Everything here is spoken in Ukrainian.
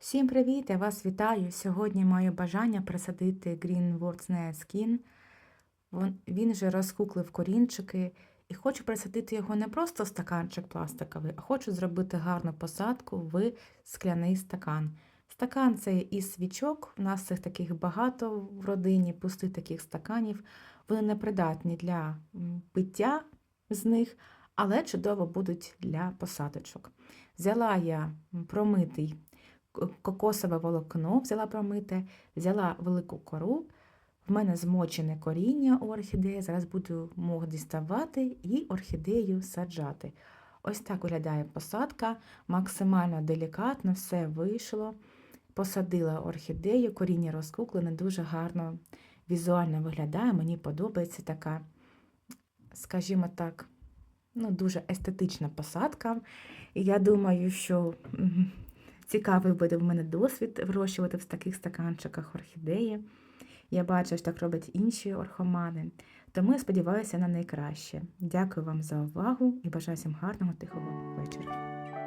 Всім привіт! Я вас вітаю. Сьогодні маю бажання присадити Green Words Nea Skin. Він вже розкуклив корінчики. І хочу присадити його не просто в стаканчик пластиковий, а хочу зробити гарну посадку в скляний стакан. Стакан це із свічок. У нас цих таких багато в родині, пустих таких стаканів. Вони непридатні для пиття з них, але чудово будуть для посадочок. Взяла я промитий кокосове волокно, взяла промите, взяла велику кору. В мене змочене коріння у орхідеї. Зараз буду мох діставати і орхідею саджати. Ось так виглядає посадка, максимально делікатно, все вийшло. Посадила орхідею, коріння розкуклене, дуже гарно візуально виглядає. Мені подобається така, скажімо так, ну, дуже естетична посадка. І я думаю, що цікавий буде в мене досвід вирощувати в таких стаканчиках орхідеї. Я бачу, що так роблять інші орхомани. Тому я сподіваюся на найкраще. Дякую вам за увагу і бажаю всім гарного тихого вечора.